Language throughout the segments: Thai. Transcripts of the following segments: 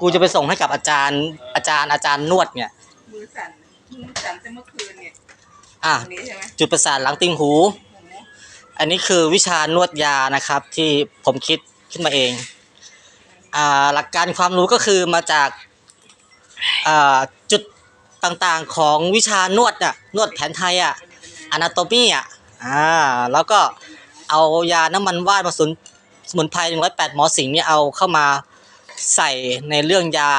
กูจะไปส่งให้กับอาจารย์อาจารย์อาจารย์นวดเนี่ย มือสั่นมือสั่นแต่เมื่อคืนเนี่ยอะตรงนี้ใช่ไหมจุดประสาทหลังติงหูโอ้โหอันนี้คือวิชานวดยานะครับ ที่ผมคิดขึ้นมาเองอ่าหลักการความรู้ก็คือมาจากอ่าจุดต่างๆของวิชานวดน่ะนวดแผนไทยอะอนาโตมีอะ อ่า แล้วก็เอายาน้ำมันว่านมาสมุนสมุนไพรหนึ่งร้อยแปดหมอสิงห์เนี่ยเอาเข้ามา ใส่ในเรื่องยา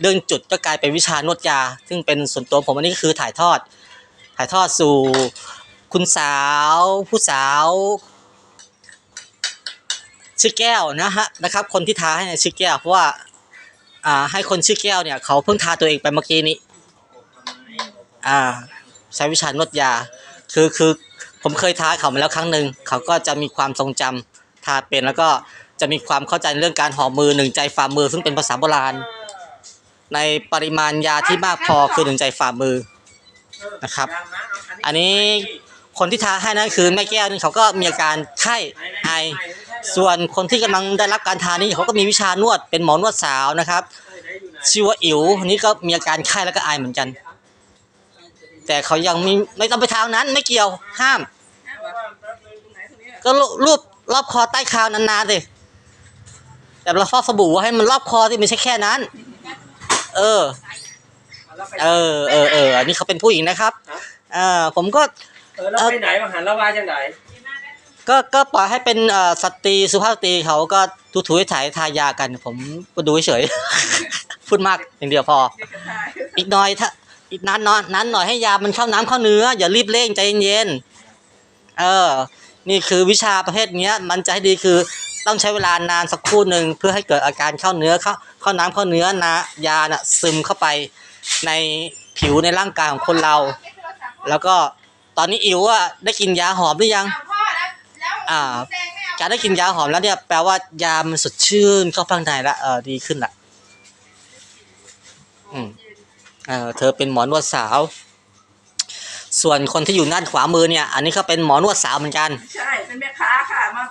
เรื่องจุดก็กลายเป็นวิชานวดยา ซึ่งเป็นส่วนตัวผมอันนี้ก็คือถ่ายทอด ถ่ายทอดสู่คุณสาว ผู้สาว ชื่อแก้วนะฮะนะครับ คนที่ท้าให้เนี่ยชื่อแก้วเพราะว่าอ่าให้คนชื่อแก้วเนี่ย เขาเพิ่งทาตัวเองไปเมื่อกี้นี้อ่าใช้วิชานวดยา คือคือผมเคยท้าเขามาแล้วครั้งหนึ่งเขาก็จะมีความทรงจำทาเป็นแล้วก็ จะมีความเข้าใจในเรื่องการห่อมือหนึ่งใจฝ่ามือ ซึ่งเป็นภาษาโบราณ ในปริมาณยาที่มากพอคือหนึ่งใจฝ่ามือนะครับ อันนี้คนที่ท้าให้นั่นคือแม่แก้วนี่เขาก็มีอาการไข้ไอ ส่วนคนที่กำลังได้รับการทานี่เขาก็มีวิชานวดเป็นหมอนวดสาวนะครับชื่อว่าอิ๋วอันนี้ก็มีอาการไข้แล้วก็ไอเหมือนกัน แต่เขายังมีไม่ต้องไปทางนั้นไม่เกี่ยวห้ามห้ามวะตรงไหนตรงนี้อะก็รูรูปรอบคอใต้คาวนานๆสิ แต่เราฟอกสบู่ให้มันรอบคอที่ไม่ใช่แค่นั้น เออ เออเออเอออันนี้เขาเป็นผู้หญิงนะครับเอ่าผมก็ เออแล้วไปไหนมาหันละวาจังไหนก็ก็ปล่อยให้เป็นเอ่อสตรีสุภาพสตรีเขาก็ถูถูถ่ายทายากัน ผมก็ดูเฉยๆพูดมากอย่างเดียวพอเด็กกระทายอีกหน่อยถ้าอีกนานนอนนั้นหน่อยให้ยามันเข้าน้ำเข้าเนื้อ อย่ารีบเร่งใจเย็นๆเออ นี่คือวิชาประเภทเนี้ย มันจะให้ดีคือ ต้องใช้เวลานานสักครู่หนึ่งเพื่อให้เกิดอาการเข้าเนื้อเข้าเข้าน้ำเข้าเนื้อนะยาน่ะซึมเข้าไปในผิวในร่างกายของคนเรา แล้วก็ตอนนี้อิ๋วอะได้กินยาหอมหรือยังอ่าการได้กินยาหอมแล้วเนี่ยแปลว่ายามันสดชื่นเข้าข้างในละเออดีขึ้นละอืมเออเธอเป็นหมอนวดสาว ส่วนคนที่อยู่ด้านขวามือเนี่ย อันนี้เขาเป็นหมอนวดสาวเหมือนกัน ใช่ เป็นแม่ค้าค่ะ มา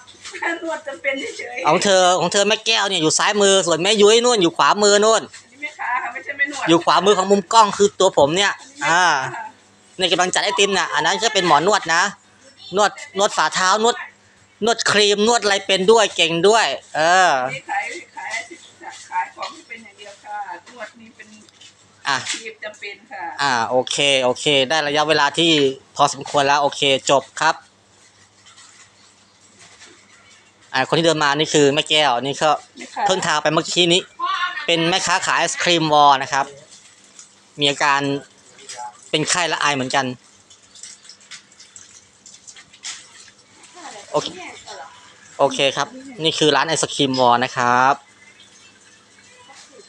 นวดจำเป็นเฉยๆของเธอของเธอแม่แก้วเนี่ยอยู่ซ้ายมือส่วนแม่ยุ้ยนู่นอยู่ขวามือนู่นอันนี้แม่ค้าค่ะไม่ใช่แม่นวดอยู่ขวามือของมุมกล้องคือตัวผมเนี่ยอันนี้แม่อ่าค้าค่ะในกำลังจัดไอติมเนี่ยอันนั้นก็เป็นหมอนวดนะ นวดนวดฝ่าเท้านวด นวดครีมนวดอะไรเป็นด้วยเก่งด้วย เออ นี่ขายขายขายของที่เป็นอย่างเดียวค่ะนวดนี่เป็นอะชีพจำเป็นค่ะ อ่าโอเค โอเค ได้ระยะเวลาที่พอสมควรแล้ว โอเค จบครับ อ่าคนที่เดินมานี่คือแม่แก้วนี่ก็แม่ค้าเพิ่งทาไปเมื่อกี้นี้ เป็นแม่ค้าขายไอศครีมวอลนะครับ มีอาการเป็นไข้และไอเหมือนกันโอเคโอเคครับ นี่คือร้านไอศครีมวอลนะครับ